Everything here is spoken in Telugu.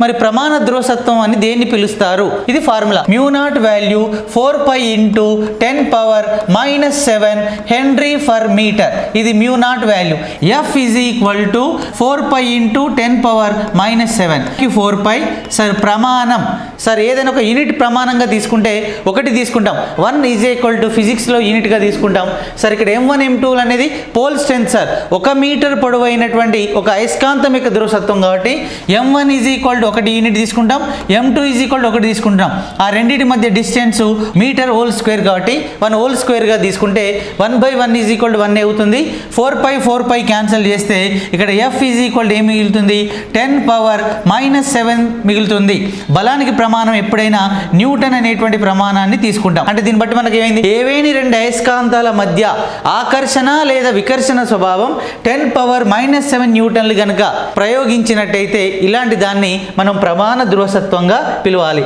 మరి ప్రమాణ ధ్రువసత్వం అని దేన్ని పిలుస్తారు? ఇది formula. Mu naught value four pi into ten power minus seven henry per metre ఇది mu naught value F is equal to four pi into ten power minus seven four pi sir ప్రమాణం సార్ ఏదైనా ఒక యూనిట్ ప్రమాణంగా తీసుకుంటే ఒకటి తీసుకుంటాం. వన్ ఈజ్ ఈక్వల్ టు ఫిజిక్స్లో యూనిట్గా తీసుకుంటాం. సార్ ఇక్కడ ఎం వన్ ఎం టూ అనేది పోల్ స్ట్రెంత్ సార్ ఒక మీటర్ పొడవైనటువంటి ఒక అయస్కాంతం యొక్క ధ్రువసత్వం కాబట్టి M one is equal to ఒకటి యూనిట్ తీసుకుంటాం. M two is equal to ఒకటి తీసుకుంటాం. ఆ రెండింటి మధ్య డిస్టెన్స్ మీటర్ హోల్ స్క్వేర్ కాబట్టి వన్ హోల్ స్క్వేర్గా తీసుకుంటే one by one is equal to one అవుతుంది four pi four pi cancel చేస్తే ఇక్కడ ఎఫ్ ఈజ్ ఈక్వల్ టు ఏం మిగులుతుంది? టెన్ పవర్ మైనస్ సెవెన్ మిగులుతుంది. బలానికి ప్రమాణం ఎప్పుడైనా న్యూటన్ అనేటువంటి ప్రమాణాన్ని తీసుకుంటాం. అంటే దీన్ని బట్టి మనకి ఏమైంది? ఏవేని రెండు అయస్కాంతాల మధ్య ఆకర్షణ లేదా వికర్షణ స్వభావం టెన్ పవర్ మైనస్ సెవెన్ న్యూటన్లు కనుక ప్రయోగించినట్టయితే ఇలాంటి దాన్ని మనం ప్రమాణ ధ్రువసత్వంగా పిలవాలి.